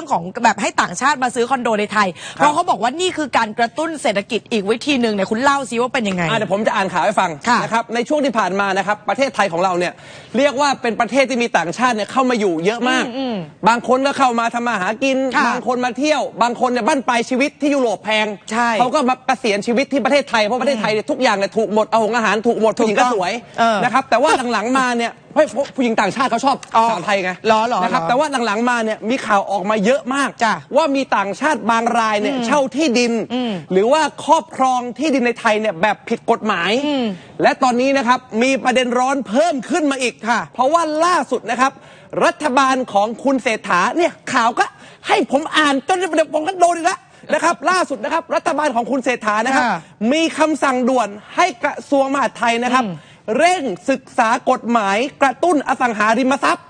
รื่องของแบบให้ต่างชาติมาซื้อคอนโดในไทย เพราะเขาบอกว่านี่คือการกระตุ้นเศรษฐกิจอีกวิธีหนึ่งเนี่ยคุณเล่าซิว่าเป็นยังไงอะเดี๋ยวผมจะอ่านข่าวให้ฟังค่ะนะครับในช่วงที่ผ่านมานะครับประเทศไทยของเราเนี่ยเรียกว่าเป็นประเทศที่มีต่างชาติเนี่ยเข้ามาอยู่เยอะมาก บางคนก็เข้ามาทำมาหากินค่ะบางคนมาเที่ยว บางคนเนี่ยบ้านปลายชีวิตที่ยุโรปแพงใช่เขาก็มาเกษียณชีวิตที่ประเทศไทยเพราะประเทศไทยเนี่ยทุกอย่างเนี่ยถูกหมดเอาหงอาหารถูกหมดผู้หญิงก็สวยเออนะครับแต่ว่าหลังๆมาเนี่ย เฮ้ยผู้หญิงต่างชาติเขาชอบอ๋อสาวไทยไงเหรอเหรอนะครับเหรอแต่ว่าหลังๆมาเนี่ยมีข่าวออกมาเยอะมากจ้ะว่ามีต่างชาติบางรายเนี่ยเช่าที่ดิน หรือว่าครอบครองที่ดินในไทยเนี่ยแบบผิดกฎหมาย และตอนนี้นะครับมีประเด็นร้อนเพิ่มขึ้นมาอีกค่ะ เพราะว่าล่าสุดนะครับ รัฐบาลของคุณเศรษฐาเนี่ยข่าวก็ให้ผมอ่านจนเดี๋ยวผมก็โดนอีกแล้วนะครับ ล่าสุดนะครับ รัฐบาลของคุณเศรษฐานะครับ ค่ะ มีคำสั่งด่วนให้กระทรวงมหาดไทยนะครับ เร่งศึกษากฎหมายกระตุ้นอสังหาริมทรัพย์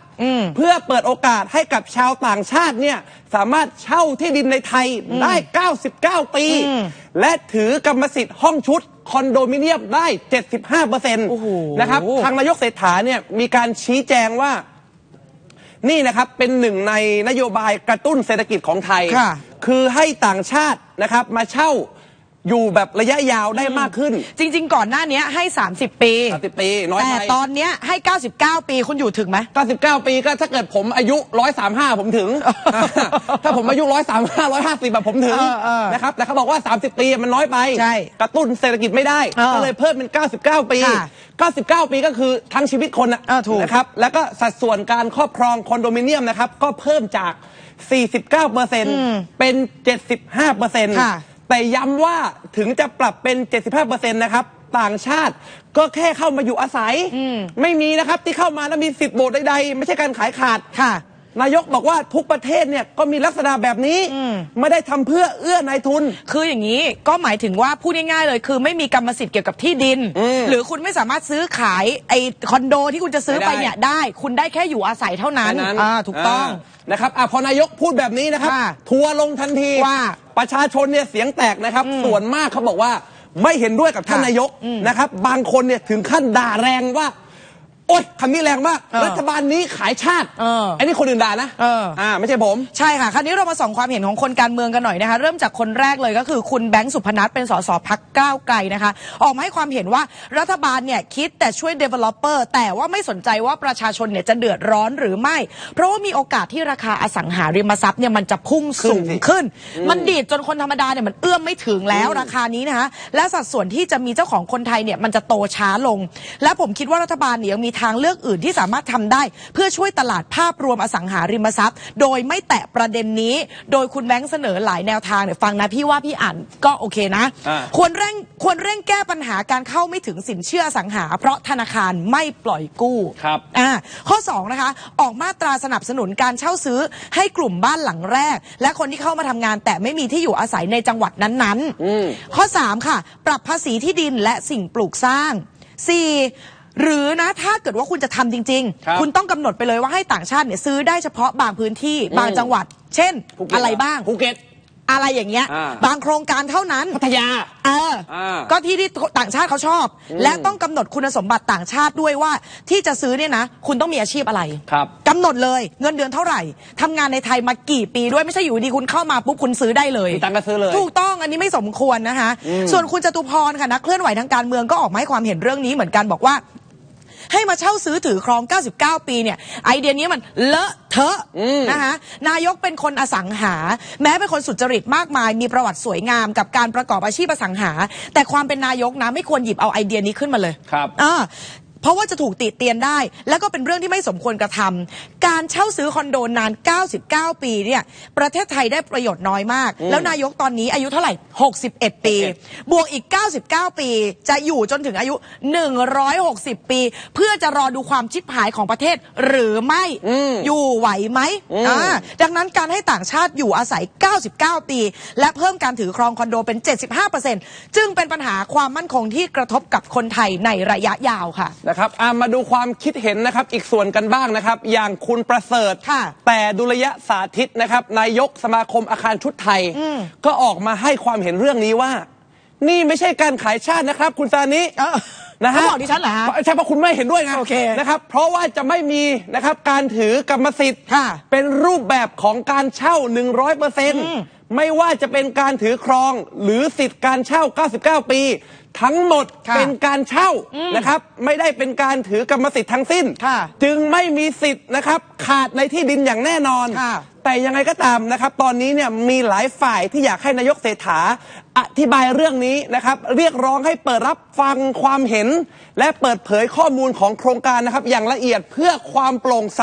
เพื่อเปิดโอกาสให้กับชาวต่างชาติเนี่ยสามารถเช่าที่ดินในไทยได้ 99 ปี และถือกรรมสิทธิ์ห้องชุดคอนโดมิเนียมได้ 75เปอร์เซ็นต์โอ้โหนะครับทางนายกเศรษฐาเนี่ยมีการชี้แจงว่านี่นะครับเป็นหนึ่งในนโยบายกระตุ้นเศรษฐกิจของไทยค่ะคือให้ต่างชาตินะครับมาเช่า อยู่แบบระยะยาวได้มากขึ้นจริง ๆ ก่อนหน้านี้ให้ 30 ปี 30ปีน้อยแต่ไปตอนเนี้ยให้ 99 ปีคุณอยู่ถึงไหม 99 ปีก็ถ้าเกิดผมอายุ 135 ผมถึง ถ้าผมอายุ 135 150แบบผมถึงเออเออนะครับแต่เขาบอกว่า 30 ปีมันน้อยไป ใช่กระตุ้นเศรษฐกิจไม่ได้ เออก็เลยเพิ่มเป็น 99 ปี ค่ะ99 ปีก็คือทั้งชีวิตคนนะเออถูก นะครับแล้วก็สัดส่วนการครอบครองคอนโดมิเนียมนะครับก็เพิ่มจาก 49เปอร์เซ็นต์เป็น 75เปอร์เซ็นต์ค่ะ แต่ย้ำว่าถึงจะปรับเป็น 75%นะครับ ต่างชาติก็แค่เข้ามาอยู่อาศัย ไม่มีนะครับที่เข้ามาแล้วมีสิทธิ์โหวตใดๆ ไม่ใช่การขายขาดค่ะ นายกบอกว่าทุกประเทศเนี่ยก็มีลักษณะแบบนี้ ไม่ได้ทำเพื่อเอื้อนายทุน คืออย่างนี้ก็หมายถึงว่าพูดง่ายๆเลย คือไม่มีกรรมสิทธิ์เกี่ยวกับที่ดินหรือคุณไม่สามารถซื้อขายไอคอนโดที่คุณจะซื้อไปไม่ได้ เนี่ยได้ คุณได้แค่อยู่อาศัยเท่านั้นแค่นั้นอ่าถูกต้องานะครับอะพอนายกพูดแบบนี้นะครับ ค่ะทัวร์ลงทันทีว่า ประชาชนเนี่ยเสียงแตกนะครับ ส่วนมากเขาบอกว่าไม่เห็นด้วยกับท่านค่ะนายกนะครับ บางคนเนี่ยถึงขั้นด่าแรงว่าโอ๊ยคำนี้แรงมากเออรัฐบาลนี้ขายชาติเออไอ้นี่คนอื่นด่านะเอออ่าไม่ใช่ผม ใช่ค่ะ คราวนี้เรามาส่องความเห็นของคนการเมืองกันหน่อยนะคะ เริ่มจากคนแรกเลยก็คือคุณแบงค์สุพนัทเป็นสสพักก้าวไกลนะคะ ออกมาให้ความเห็นว่ารัฐบาลเนี่ยคิดแต่ช่วย developer แต่ว่าไม่สนใจว่าประชาชนเนี่ยจะเดือดร้อนหรือไม่ เพราะว่ามีโอกาสที่ราคาอสังหาริมทรัพย์เนี่ยมันจะพุ่งสูงขึ้นสิขึ้นมันดีดจนคนธรรมดาเนี่ยมันเอื้อมไม่ถึงแล้วราคานี้นะคะและสัดส่วนที่จะมีเจ้าของคนไทยเนี่ยมันจะโตช้าลง และผมคิดว่ารัฐบาลเนี่ยยังมีทางเลือกอื่นที่สามารถทำได้ เพื่อช่วยตลาดภาพรวมอสังหาริมทรัพย์ โดยไม่แตะประเด็นนี้ โดยคุณแบงค์เสนอหลายแนวทางเนี่ยฟังนะพี่ว่าพี่อ่านก็โอเคนะอ่าควรเร่งควรเร่งแก้ปัญหาการเข้าไม่ถึงสินเชื่ออสังหา เพราะธนาคารไม่ปล่อยกู้ครับอ่าข้อ2นะคะออกมาตราสนับสนุนการเช่าซื้อให้กลุ่มบ้านหลังแรก และคนที่เข้ามาทำงาน แต่ไม่มีที่อยู่อาศัยในจังหวัดนั้นๆข้อ 3 ค่ะ ปรับภาษีที่ดินและสิ่งปลูกสร้าง 4. หรือนะถ้าเกิดว่าคุณจะทำจริง ครับๆ คุณต้องกำหนดไปเลยว่าให้ต่างชาติเนี่ยซื้อได้เฉพาะบางพื้นที่บางจังหวัด เช่น ภูเก็ตอะไรบ้าง ภูเก็ต อะไรอย่างเงี้ย อ่า บางโครงการเท่านั้น พัทยา เอออ่าก็ที่ที่ต่างชาติเขาชอบ และต้องกำหนดคุณสมบัติต่างชาติด้วยว่า ที่จะซื้อเนี่ยนะ คุณต้องมีอาชีพอะไรครับ กำหนดเลยเงินเดือนเท่าไหร่ทำงานในไทยมากี่ปีด้วยไม่ใช่อยู่ดีคุณเข้ามาปุ๊บคุณซื้อได้เลย มีตังค์ก็ซื้อเลย ถูกต้องอันนี้ไม่สมควรนะคะ ส่วนคุณจตุพรค่ะนักเคลื่อนไหวทางการเมืองก็ออกมาให้ความเห็นเรื่องนี้เหมือนกันบอกว่า ให้มาเช่าซื้อถือครอง 99 ปีเนี่ยไอเดียนี้มันเลอะเทอะนะคะนายกเป็นคนอสังหา แม้เป็นคนสุจริตมากมาย มีประวัติสวยงามกับการประกอบอาชีพอสังหา แต่ความเป็นนายกนะไม่ควรหยิบเอาไอเดียนี้ขึ้นมาเลยครับอ่า เพราะว่าจะถูกติเตียนได้ แล้วก็เป็นเรื่องที่ไม่สมควรกระทำการเช่าซื้อคอนโดนาน 99 ปีเนี่ยประเทศไทยได้ประโยชน์น้อยมาก แล้วนายกตอนนี้อายุเท่าไหร่ 61 ปี บวกอีก 99 ปี จะอยู่จนถึงอายุ 160 ปี เพื่อจะรอดูความชิบหายของประเทศหรือไม่อยู่ไหวไหมอ่าดังนั้นการให้ต่างชาติอยู่อาศัย 99 ปี และเพิ่มการถือครองคอนโดเป็น 75%จึงเป็นปัญหาความมั่นคงที่กระทบกับคนไทยในระยะยาวค่ะนะครับอะมาดูความคิดเห็นนะครับ อีกส่วนกันบ้างนะครับ อย่างคุณประเสริฐค่ะแต่ดุลยะสาธิตนะครับ นายกสมาคมอาคารชุดไทย ก็ออกมาให้ความเห็นเรื่องนี้ว่า นี่ไม่ใช่การขายชาตินะครับ คุณซานิเออนะฮะเขาบอกดิฉันเหรอฮะใช่เพราะคุณไม่เห็นด้วยไงโอเคนะครับ เพราะว่าจะไม่มีนะครับการถือกรรมสิทธิ์ค่ะเป็นรูปแบบของการเช่า 100% ไม่ว่าจะเป็นการถือครองหรือสิทธิ์การเช่า 99 ปี ทั้งหมดค่ะเป็นการเช่านะครับ ไม่ได้เป็นการถือกรรมสิทธิ์ทั้งสิ้น ค่ะจึงไม่มีสิทธิ์นะครับขาดในที่ดินอย่างแน่นอน ค่ะ แต่ยังไงก็ตามนะครับ ตอนนี้เนี่ยมีหลายฝ่ายที่อยากให้นายกเศรษฐาอธิบายเรื่องนี้นะครับ เรียกร้องให้เปิดรับฟังความเห็น และเปิดเผยข้อมูลของโครงการนะครับ อย่างละเอียดเพื่อความโปร่งใส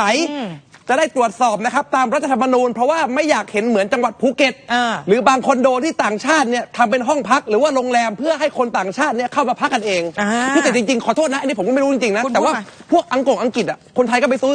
จะได้ตรวจสอบนะครับตามรัฐธรรมนูญ เพราะว่าไม่อยากเห็นเหมือนจังหวัดภูเก็ต อ่า หรือบางคอนโดที่ต่างชาติเนี่ยทำเป็นห้องพักหรือว่าโรงแรมเพื่อให้คนต่างชาติเนี่ยเข้ามาพักกันเองอ่านี่แต่จริงๆขอโทษนะอันนี้ผมก็ไม่รู้จริงๆนะคุณแต่ว่าพูดมา พวกอังกฤษอังกฤษอะคนไทยก็ไปซื้อ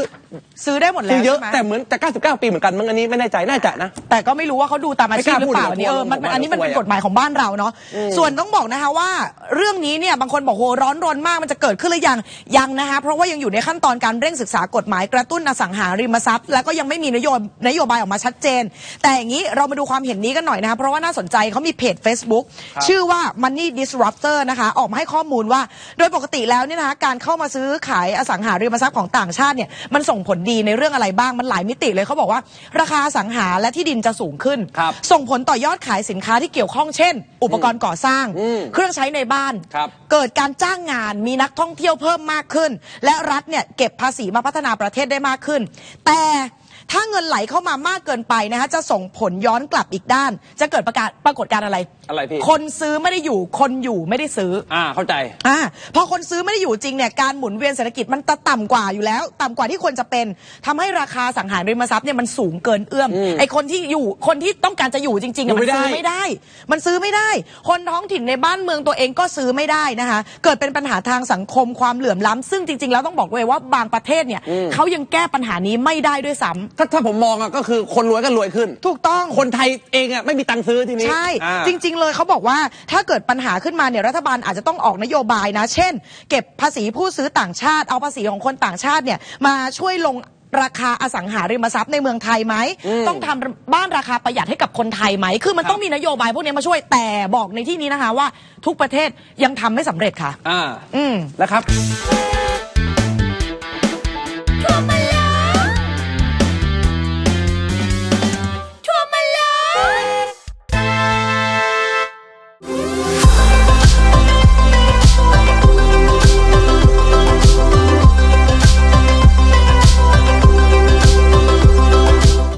ซื้อได้หมดแล้ซื้วอเยอะใช่ไหมแต่เหมือนจะ99 ปีเหมือนกันมั้งอันนี้ไม่แน่ใจน่าจะนะ แต่ก็ไม่รู้ว่าเขาดูตามอาชีพหรือเปล่าไม่กล้าพูดนี่เออมันผมว่าอันนี้มันเป็นผมว่ากฎหมายของบ้านเราเนาะส่วนต้องบอกนะคะว่า เรื่องนี้เนี่ยบางคนบอกโหร้อนรนมากมันจะเกิดขึ้นหรือยังยังนะคะเพราะว่ายังอยู่ในขั้นตอนการเร่งศึกษากฎหมายกระตุ้นอสังหาริมทรัพย์ แล้วก็ยังไม่มีนโยบนโยบายออกมาชัดเจน แต่อย่างนี้เรามาดูความเห็นนี้กันหน่อยนะคะเพราะว่าน่าสนใจเขามีเพจ Facebook ชื่อว่า Money Disruptor นะคะออกมาให้ข้อมูลว่า โดยปกติแล้วเนี่ยนะคะการเข้ามาซื้อขายอสังหาริมทรัพย์ของต่างชาติเนี่ยมันส่งผลดีในเรื่องอะไรบ้างมันหลายมิติเลยเขาบอกว่า ราคาอสังหาและที่ดินจะสูงขึ้น ครับส่งผลต่อยอดขายสินค้าที่เกี่ยวข้องเช่น อุปกรณ์ก่อสร้าง อืมเครื่องใช้ในบ้าน ครับ เกิดการจ้างงานมีนักท่องเที่ยวเพิ่มมากขึ้น และรัฐเนี่ยเก็บภาษีมาพัฒนาประเทศได้มากขึ้น แต่ ถ้าเงินไหลเข้ามามากเกินไปนะคะจะส่งผลย้อนกลับอีกด้าน จะเกิดประกาศปรากฏการณ์อะไร อะไรพี่ คนซื้อไม่ได้อยู่ คนอยู่ไม่ได้ซื้อ อ่าเข้าใจ อ่าพอคนซื้อไม่ได้อยู่จริงเนี่ยการหมุนเวียนเศรษฐกิจมันจะต่ำกว่าอยู่แล้ว ต่ำกว่าที่ควรจะเป็นทำให้ราคาสังหาริมทรัพย์เนี่ยมันสูงเกินเอื้อมไอคนที่อยู่คนที่ต้องการจะอยู่จริงๆอะอยู่มันไม่ได้ซื้อไม่ได้ มันซื้อไม่ได้ คนท้องถิ่นในบ้านเมืองตัวเองก็ซื้อไม่ได้นะคะ เกิดเป็นปัญหาทางสังคมความเหลื่อมล้ำซึ่งจริง ๆ แล้วต้องบอกเลยว่าบางประเทศเนี่ยเขายังแก้ปัญหานี้ไม่ได้ด้วยซ้ำถ้าถ้าผมมองอะก็คือคนรวยก็รวยขึ้น ถูกต้อง คนไทยเองอะไม่มีตังค์ซื้อทีนี้ใช่ อ่า จริง ๆ เลยเขาบอกว่าถ้าเกิดปัญหาขึ้นมาเนี่ยรัฐบาลอาจจะต้องออกนโยบายนะ เช่น เก็บภาษีผู้ซื้อต่างชาติเอาภาษีของคนต่างชาติเนี่ยมาช่วยลงราคาอสังหาริมทรัพย์ในเมืองไทยไหม ต้องทำบ้านราคาประหยัดให้กับคนไทยไหม คือมันต้องมีนโยบายพวกนี้มาช่วยแต่บอกในที่นี้นะคะว่าทุกประเทศยังทำไม่สำเร็จค่ะ อ่าอืมนะครับ